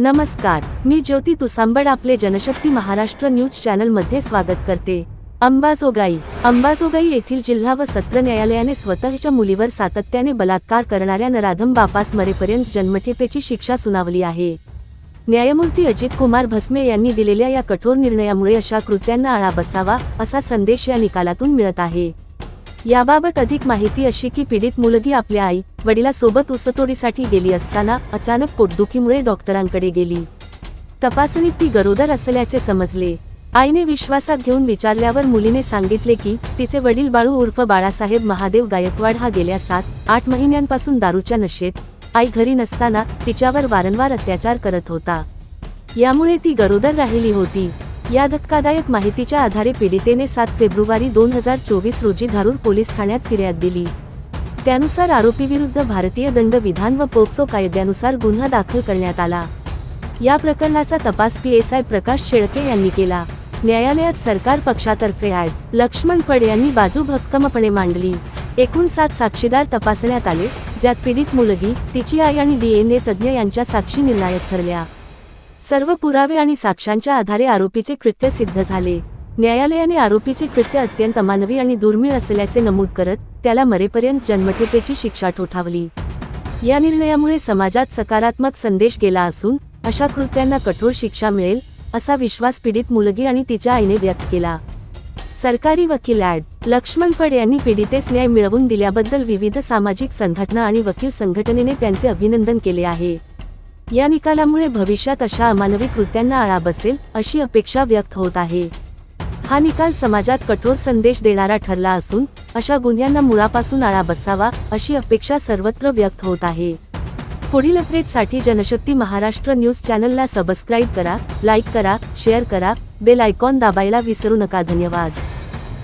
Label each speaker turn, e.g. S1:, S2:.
S1: नमस्कार मी ज्योती तुसांबड आपले जनशक्ती महाराष्ट्र न्यूज चॅनलमध्ये स्वागत करते. अंबाजोगाई अंबाजोगाई येथील जिल्हा व सत्र न्यायालयाने स्वतःच्या मुलीवर सातत्याने बलात्कार करणाऱ्या नराधम बापास मरेपर्यंत जन्मठेपेची शिक्षा सुनावली आहे. न्यायमूर्ती अजित कुमार भस्मे यांनी दिलेल्या या कठोर निर्णयामुळे अशा कृत्यांना आळा बसावा असा संदेश या निकालातून मिळत आहे. याबाबत अधिक माहिती अशी की पीडित मुलगी आपल्या आई वडिलासोबत उसतोडीसाठी गेली असताना अचानक पोटदुखीमुळे डॉक्टरांकडे गेली. तपासणीत ती गरोदर असल्याचे समजले. आईने विश्वासात घेऊन विचारल्यावर मुलीने सांगितले की तिचे वडील बाळू उर्फ बाळासाहेब महादेव गायकवाड हा गेल्या सात आठ महिन्यांपासून दारूच्या नशेत आई घरी नसताना तिच्यावर वारंवार अत्याचार करत होता. यामुळे ती गरोदर राहिली होती. या धक्कादायक माहितीच्या आधारे पीडितेने सात फेब्रुवारी दोन हजार चोवीस रोजी धारूर पोलीस ठाण्यात फिर्याद दिली. त्यानुसार आरोपीविरुद्ध भारतीय दंड विधान व पोक्सो कायद्यानुसार गुन्हा दाखल करण्यात आला. या प्रकरणाचा तपास P S I Prakash Shelke यांनी केला. न्यायालयात सरकार पक्षातर्फे ॲड लक्ष्मण फड यांनी बाजू भक्कमपणे मांडली. एकूण सात साक्षीदार तपासण्यात आले ज्यात पीडित मुलगी तिची आई आणि डीएनए तज्ज्ञ यांच्या साक्षी निर्णायक ठरल्या. सर्व पुरावे आणि साक्ष्यांच्या आधारे आरोपीचे कृत्य सिद्ध झाले. न्यायालयाने आरोपीचे कृत्य अत्यंत मानवी आणि दुर्मिळ असल्याचे नमूद करत त्याला मरेपर्यंत जन्मठेपेची शिक्षा ठोठावली. या निर्णयामुळे समाजात सकारात्मक संदेश गेला असून अशा कृत्यांना कठोर शिक्षा मिळेल असा विश्वास पीडित मुलगी आणि तिच्या आईने व्यक्त केला. सरकारी वकील ॲड. लक्ष्मण फड यांनी पीडितेस न्याय मिळवून दिल्याबद्दल विविध सामाजिक संघटना आणि वकील संघटनेने त्यांचे अभिनंदन केले आहे. या निकालामुळे भविष्यात अशा अमानवी कृत्यांना आळा बसेल अशी अपेक्षा व्यक्त होत आहे. हा निकाल समाजात कठोर संदेश देणारा ठरला असून अशा गुन्ह्यांना मुळापासून आळा बसावा अशी अपेक्षा सर्वत्र व्यक्त होत आहे. पुढील अपडेटसाठी जनशक्ती महाराष्ट्र न्यूज चॅनलला सबस्क्राईब करा लाईक करा शेअर करा बेल आयकॉन दाबायला विसरू नका. धन्यवाद.